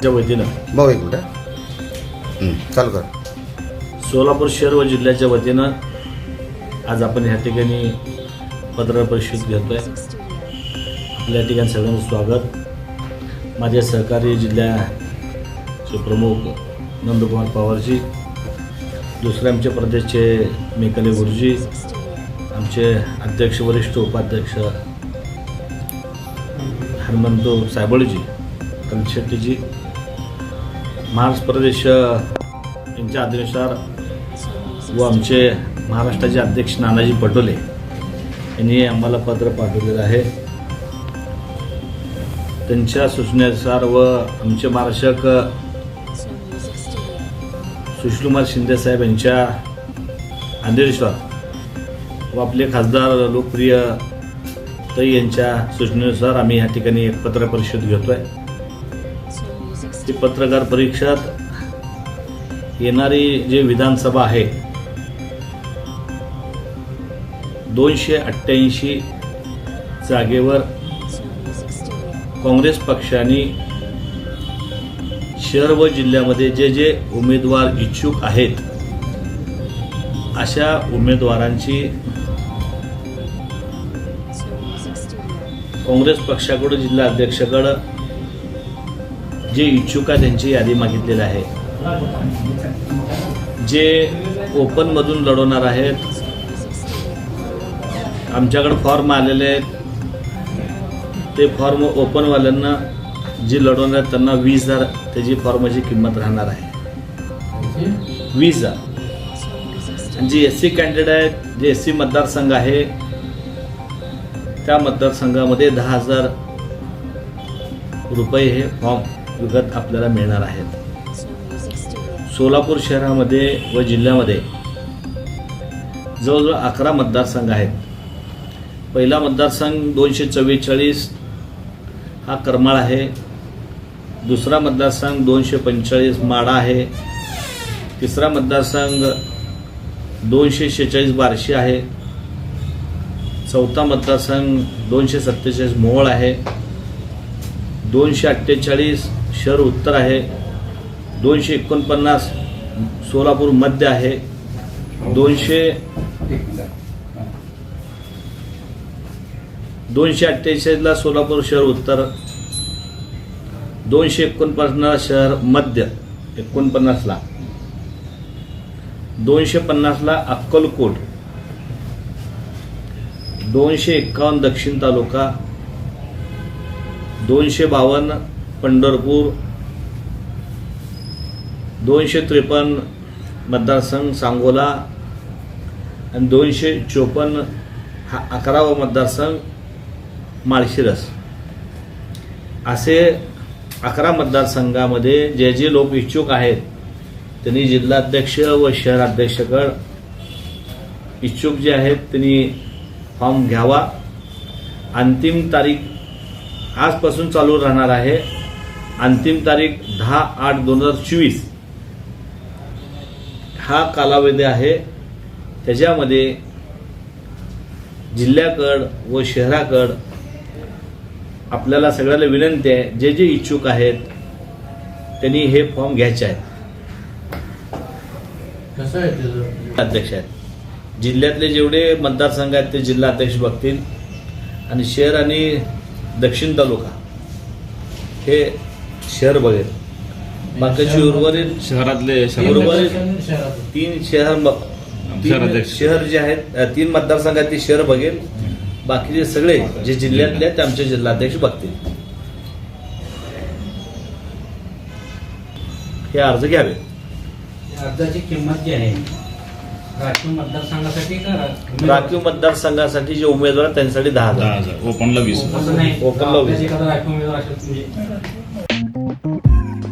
वतीनं. भाऊ एक मिनिट हं, चालू कर. सोलापूर शहर व जिल्ह्याच्या वतीनं आज आपण ह्या ठिकाणी पत्रकार परिषद घेतोय. आपल्या ठिकाणी सगळ्यांचं स्वागत. माझे सहकारी जिल्ह्याचे प्रमुख नंदकुमार पवारजी दुसरे आमचे प्रदेशचे मेकले गुरुजी आमचे अध्यक्ष वरिष्ठ उपाध्यक्ष हनुमंतो सायबळजी कलशेट्टीजी महाराष्ट्र प्रदेश यांच्या आदेशानुसार व आमचे महाराष्ट्राचे अध्यक्ष नानाजी पटोले यांनी आम्हाला पत्र पाठवलेलं आहे. त्यांच्या सूचनेनुसार व आमचे महाराष्ट्रक सुशीलकुमार शिंदे साहेब यांच्या आदेशानुसार व आपले खासदार लोकप्रिय तई यांच्या सूचनेनुसार आम्ही या ठिकाणी एक पत्र परिषद घेतोय. ती पत्रकार परिषद येणारी जे विधानसभा आहे दोनशे अठ्ठ्याऐंशी जागेवर काँग्रेस पक्षाने शहर व जिल्ह्यामध्ये जे जे उमेदवार इच्छुक आहेत अशा उमेदवारांची काँग्रेस पक्षाकडून जिल्हा अध्यक्षाकडं जे इच्छुक आहे त्यांची यादी मागितलेली आहे. जे ओपनमधून लढवणार आहेत आमच्याकडे फॉर्म आलेले आहेत. ते फॉर्म ओपनवाल्यांना जे लढवणार आहेत त्यांना वीस हजार त्याची फॉर्माची किंमत राहणार आहे. वीस हजार. आणि जे एस सी कॅन्डिडेट आहेत जे एस सी मतदारसंघ आहे त्या मतदारसंघामध्ये दहा हजार रुपये हे फॉर्म विकत आपल्याला मिळणार आहेत. सोलापूर शहरामध्ये व जिल्ह्यामध्ये जवळजवळ अकरा मतदारसंघ आहेत. पहिला मतदारसंघ दोनशे चव्वेचाळीस हा करमाळ आहे. दुसरा मतदारसंघ दोनशे पंचेचाळीस माडा आहे. तिसरा मतदारसंघ दोनशे शेहेचाळीस बार्शी आहे. चौथा मतदारसंघ दोनशे सत्तेचाळीस मोहोळ आहे. दोनशे अठ्ठेचाळीस शहर उत्तर आहे. दोनशे एकोणपन्नास सोलापूर मध्य आहे. दोनशे दोनशे अठ्ठेचाळीसला सोलापूर शहर उत्तर. दोनशे एकोणपन्नास शहर मध्य एकोणपन्नासला दोनशे पन्नासला अक्कलकोट. दोनशे एक्कावन्न दक्षिण तालुका. दोनशे बावन्न पंढरपूर दोनशे त्रेपन्न मतदारसंघ सांगोला आणि दोनशे चोपन्न हा अकरावा मतदारसंघ माळशिरस. असे अकरा मतदारसंघामध्ये जे जे लोक इच्छुक आहेत त्यांनी जिल्हाध्यक्ष व शहराध्यक्षकड इच्छुक जे आहेत त्यांनी फॉर्म घ्यावा. अंतिम तारीख आजपासून चालू राहणार आहे. अंतिम तारीख दहा आठ दोन हजार चोवीस. हा कालावधी आहे. त्याच्यामध्ये जिल्ह्याकड व शहराकड आपल्याला सगळ्याला विनंती आहे जे जे इच्छुक आहेत त्यांनी हे फॉर्म घ्यायचे आहेत. कसं आहे त्याचं अध्यक्ष आहेत. जिल्ह्यातले जेवढे मतदारसंघ आहेत ते जिल्हा अध्यक्ष बघतील. आणि शहर आणि दक्षिण तालुका हे शहर बघेल. बाकीची उर्वरित शहरातले उर्वरित. तीन शहर तीन. शहर जे आहेत तीन मतदारसंघात ते शहर बघेल. बाकीचे सगळे जे जिल्ह्यातले आहेत ते आमचे जिल्हाध्यक्ष बघतील. हे अर्ज घ्यावे. अर्जाची किंमत जी आहे राखीव मतदारसंघासाठी का राखीव मतदारसंघासाठी जे उमेदवार त्यांच्यासाठी दहा हजार. ओपनला वीस ओपनला वीस. राखीव उमेदवार Mm-hmm.